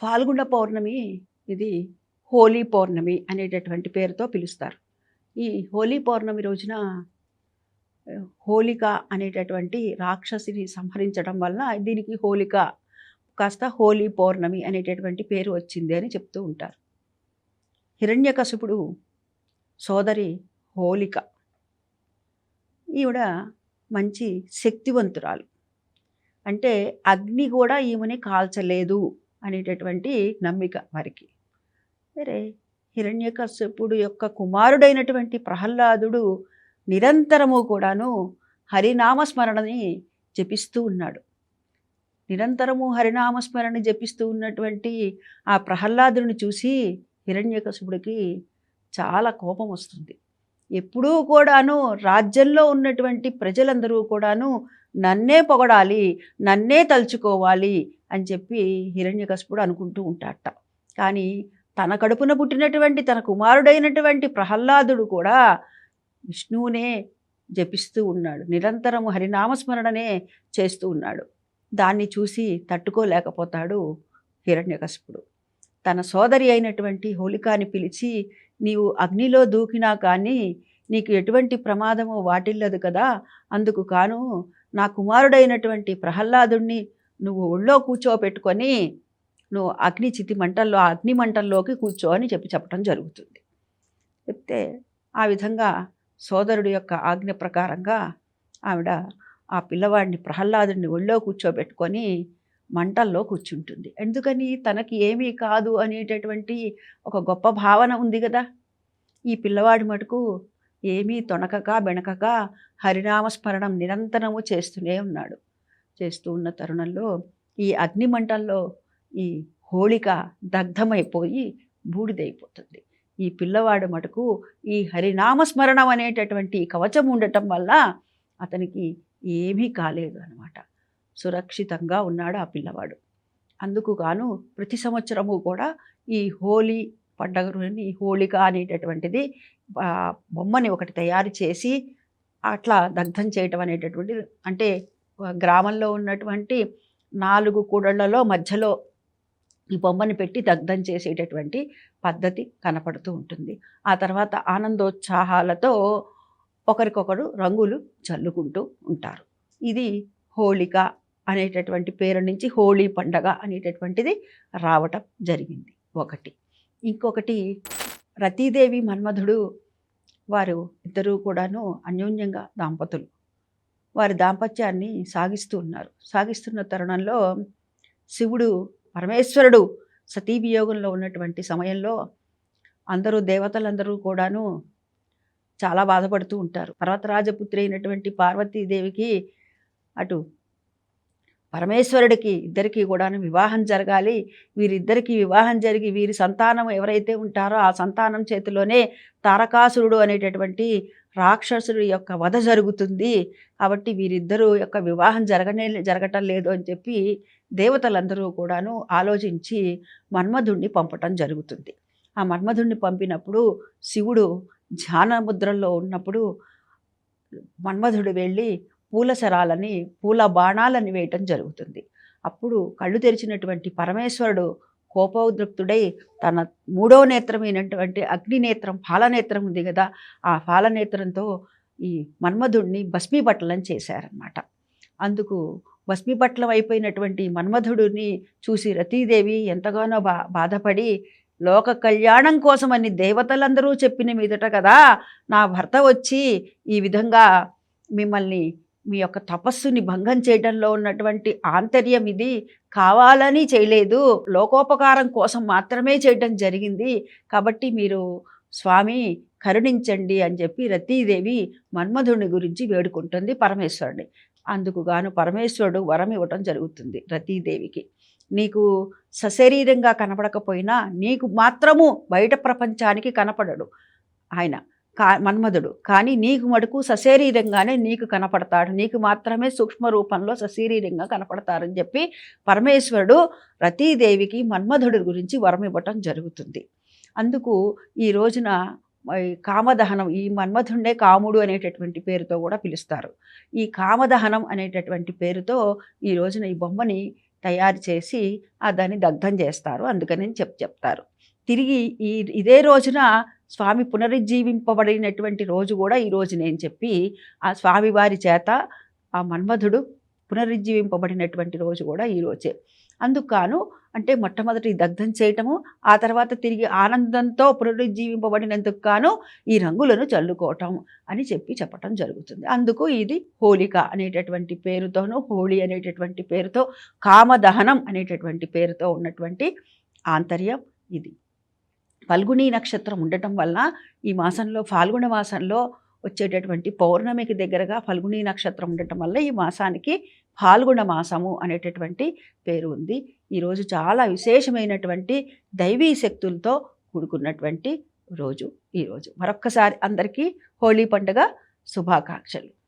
ఫాల్గుణ పౌర్ణమి ఇది హోలీ పౌర్ణమి అనేటటువంటి పేరుతో పిలుస్తారు. ఈ హోలీ పౌర్ణమి రోజున ఆ, హోలిక అనేటటువంటి రాక్షసిని సంహరించడం వలన దీనికి హోలిక కాస్త హోలీ పౌర్ణమి అనేటటువంటి పేరు వచ్చింది అని చెప్తూ ఉంటారు. హిరణ్యకశిపుడు సోదరి హోలిక. ఈవిడ మంచి శక్తివంతురాలు. అంటే అగ్ని కూడా ఈమెని కాల్చలేదు. అనేటటువంటి నమ్మిక వారికి. సరే హిరణ్యకశ్యపుడు యొక్క కుమారుడైనటువంటి ప్రహ్లాదుడు నిరంతరము కూడాను హరినామస్మరణని జపిస్తూ ఉన్నాడు. నిరంతరము హరినామస్మరణ జపిస్తూ ఉన్నటువంటి ఆ ప్రహ్లాదుని చూసి హిరణ్యకశుడికి చాలా కోపం వస్తుంది. ఎప్పుడూ కూడాను రాజ్యంలో ఉన్నటువంటి ప్రజలందరూ కూడాను నన్నే పొగడాలి నన్నే తలుచుకోవాలి అని చెప్పి హిరణ్యకశపుడు అనుకుంటూ ఉంటాడట. కానీ తన కడుపున పుట్టినటువంటి తన కుమారుడైనటువంటి ప్రహ్లాదుడు కూడా విష్ణువునే జపిస్తూ ఉన్నాడు. నిరంతరం హరినామస్మరణనే చేస్తూ ఉన్నాడు. దాన్ని చూసి తట్టుకోలేకపోతాడు హిరణ్యకశపుడు. తన సోదరి అయినటువంటి హోలికాని పిలిచి నీవు అగ్నిలో దూకినా కానీ నీకు ఎటువంటి ప్రమాదము వాటిల్లదు కదా. అందుకు కాను నా కుమారుడైనటువంటి ప్రహ్లాదుణ్ణి నువ్వు ఒళ్ళో కూర్చోపెట్టుకొని నువ్వు అగ్ని చితి మంటల్లో అగ్ని మంటల్లోకి కూర్చో అని చెప్పి చెప్పడం జరుగుతుంది. చెప్తే ఆ విధంగా సోదరుడి యొక్క ఆజ్ఞ ప్రకారంగా ఆవిడ ఆ పిల్లవాడిని ప్రహ్లాదుడిని ఒళ్ళో కూర్చోబెట్టుకొని మంటల్లో కూర్చుంటుంది. ఎందుకని? తనకి ఏమీ కాదు అనేటటువంటి ఒక గొప్ప భావన ఉంది కదా. ఈ పిల్లవాడి మటుకు ఏమీ తొణకక బెణకక హరినామస్మరణం నిరంతరము చేస్తూనే ఉన్నాడు. చేస్తూ ఉన్న తరుణంలో ఈ అగ్నిమంటల్లో ఈ హోళిక దగ్ధమైపోయి బూడిదైపోతుంది. ఈ పిల్లవాడు మటుకు ఈ హరినామస్మరణం అనేటటువంటి కవచం ఉండటం వల్ల అతనికి ఏమీ కాలేదు అనమాట సురక్షితంగా ఉన్నాడు ఆ పిల్లవాడు. అందుకు గాను ప్రతి సంవత్సరము కూడా ఈ హోలీ పండగ ఈ హోళిక అనేటటువంటిది బొమ్మని ఒకటి తయారు చేసి అట్లా దగ్ధం చేయటం అనేటటువంటిది అంటే గ్రామంలో ఉన్నటువంటి నాలుగు కూడళ్ళలో మధ్యలో ఈ బొమ్మని పెట్టి దగ్ధం చేసేటటువంటి పద్ధతి కనపడుతూ ఉంటుంది. ఆ తర్వాత ఆనందోత్సాహాలతో ఒకరికొకరు రంగులు చల్లుకుంటూ ఉంటారు. ఇది హోళిక అనేటటువంటి పేరు నుంచి హోళీ పండగ అనేటటువంటిది రావటం జరిగింది ఒకటి. ఇంకొకటి రతీదేవి మన్మధుడు వారు ఇద్దరూ కూడాను అన్యోన్యంగా దాంపతులు. వారి దాంపత్యాన్ని సాగిస్తూ ఉన్నారు. సాగిస్తున్న తరుణంలో శివుడు పరమేశ్వరుడు సతీవియోగంలో ఉన్నటువంటి సమయంలో అందరూ దేవతలందరూ కూడాను చాలా బాధపడుతూ ఉంటారు. పర్వతరాజపుత్రి అయినటువంటి పార్వతీదేవికి అటు పరమేశ్వరుడికి ఇద్దరికీ కూడాను వివాహం జరగాలి. వీరిద్దరికీ వివాహం జరిగి వీరి సంతానం ఎవరైతే ఉంటారో ఆ సంతానం చేతిలోనే తారకాసురుడు అనేటటువంటి రాక్షసుడి యొక్క వధ జరుగుతుంది. కాబట్టి వీరిద్దరూ యొక్క వివాహం జరగనే జరగటం లేదు అని చెప్పి దేవతలందరూ కూడాను ఆలోచించి మన్మధుణ్ణి పంపటం జరుగుతుంది. ఆ మన్మధుణ్ణి పంపినప్పుడు శివుడు ధ్యాన ముద్రలో ఉన్నప్పుడు మన్మధుడు వెళ్ళి పూలసరాలని పూల బాణాలని వేయటం జరుగుతుంది. అప్పుడు కళ్ళు తెరిచినటువంటి పరమేశ్వరుడు కోపోద్రక్తుడై తన మూడో నేత్రమైనటువంటి అగ్నినేత్రం ఫాలనేత్రం ఉంది కదా ఆ ఫాలనేత్రంతో ఈ మన్మధుడిని భస్మీపట్టలం చేశారనమాట అందుకు భస్మీపట్లం అయిపోయినటువంటి మన్మధుడిని చూసి రతీదేవి ఎంతగానో బా బాధపడి లోక కళ్యాణం కోసమని దేవతలందరూ చెప్పిన మీదట కదా నా భర్త వచ్చి ఈ విధంగా మిమ్మల్ని మీ యొక్క తపస్సుని భంగం చేయడంలో ఉన్నటువంటి ఆంతర్యం ఇది కావాలని చేయలేదు. లోకోపకారం కోసం మాత్రమే చేయడం జరిగింది. కాబట్టి మీరు స్వామి కరుణించండి అని చెప్పి రతీదేవి మన్మధుని గురించి వేడుకుంటుంది పరమేశ్వరుని అందుకు గాను పరమేశ్వరుడు వరం ఇవ్వటం జరుగుతుంది రతీదేవికి. నీకు సశరీరంగా కనపడకపోయినా నీకు మాత్రము బయట ప్రపంచానికి కనపడడు ఆయన. కా మన్మధుడు. కానీ నీకు మటుకు సశరీరంగానే నీకు కనపడతాడు. నీకు మాత్రమే సూక్ష్మ రూపంలో సశరీరంగా కనపడతారని చెప్పి పరమేశ్వరుడు రతీదేవికి మన్మధుడి గురించి వరం ఇవ్వటం జరుగుతుంది. అందుకు ఈ రోజున ఈ కామదహనం ఈ మన్మధుండే కాముడు అనేటటువంటి పేరుతో కూడా పిలుస్తారు. ఈ కామదహనం అనేటటువంటి పేరుతో ఈ రోజున ఈ బొమ్మని తయారు చేసి ఆ దాన్ని దగ్ధం చేస్తారు. అందుకని చెప్ చెప్తారు. తిరిగి ఈ ఇదే రోజున స్వామి పునరుజ్జీవింపబడినటువంటి రోజు కూడా ఈ రోజు నేను చెప్పి ఆ స్వామివారి చేత ఆ మన్మధుడు పునరుజ్జీవింపబడినటువంటి రోజు కూడా ఈ రోజే. అందుకు అంటే మొట్టమొదటి దగ్ధం చేయటము ఆ తర్వాత తిరిగి ఆనందంతో పునరుజ్జీవింపబడినందుకు గాను ఈ రంగులను చల్లుకోవటం అని చెప్పి చెప్పటం జరుగుతుంది. అందుకు ఇది హోలిక అనేటటువంటి పేరుతోనూ హోళీ అనేటటువంటి పేరుతో కామదహనం అనేటటువంటి పేరుతో ఉన్నటువంటి ఆంతర్యం ఇది. ఫల్గుణి నక్షత్రం ఉండటం వలన ఈ మాసంలో ఫాల్గుణ మాసంలో వచ్చేటటువంటి పౌర్ణమికి దగ్గరగా ఫల్గుణి నక్షత్రం ఉండటం వల్ల ఈ మాసానికి ఫాల్గుణ మాసము అనేటటువంటి పేరు ఉంది. ఈరోజు చాలా విశేషమైనటువంటి దైవీ శక్తులతో కూడుకున్నటువంటి రోజు ఈరోజు మరొక్కసారి అందరికీ హోళీ పండుగ శుభాకాంక్షలు.